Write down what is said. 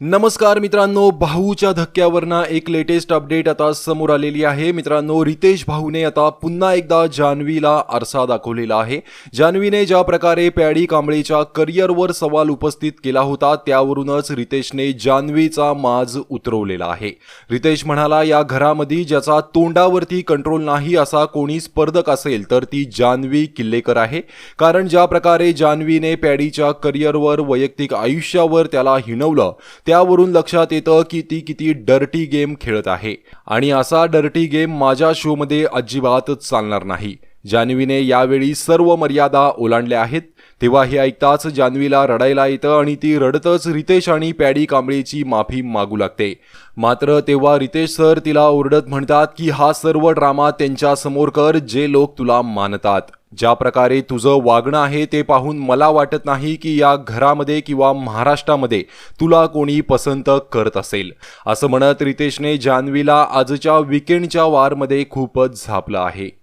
नमस्कार मित्रांनो भाऊच्या धक्क्यावरनं एक लेटेस्ट अपडेट आता समोर आलेली आहे. मित्रांनो रितेश भाऊने आता पुन्हा एकदा जान्हवीला आरसा दाखवलेला आहे. जान्हवीने ज्या प्रकारे पॅडी कांबळेच्या करिअरवर सवाल उपस्थित केला होता त्यावरूनच रितेशने जान्हवीचा माज उतरवलेला आहे. रितेश म्हणाला या घरामध्ये ज्याचा तोंडावरती कंट्रोल नाही असा कोणी स्पर्धक असेल तर ती जान्हवी किल्लेकर आहे. कारण ज्या प्रकारे जान्हवीने पॅडीच्या करिअरवर वैयक्तिक आयुष्यावर त्याला हिणवलं त्यावरून लक्षात येतं की ती किती डर्टी गेम खेळत आहे. आणि असा डर्टी गेम माझ्या शोमध्ये अजिबातच चालणार नाही. जान्हवीने यावेळी सर्व मर्यादा ओलांडल्या आहेत. तेव्हा हे ऐकताच जान्हवीला रडायला येतं आणि ती रडतच रितेश आणि पॅडी कांबळेची माफी मागू लागते. मात्र तेव्हा रितेश सर तिला ओरडत म्हणतात की हा सर्व ड्रामा त्यांच्यासमोर कर जे लोक तुला मानतात. ज्या प्रकारे तुझं वागणं आहे ते पाहून मला वाटत नाही की या घरामध्ये किंवा महाराष्ट्रामध्ये तुला कोणी पसंत करत असेल. असं म्हणत रितेशने जान्हवीला आजच्या विकेंडच्या वारमध्ये खूपच झापलं आहे.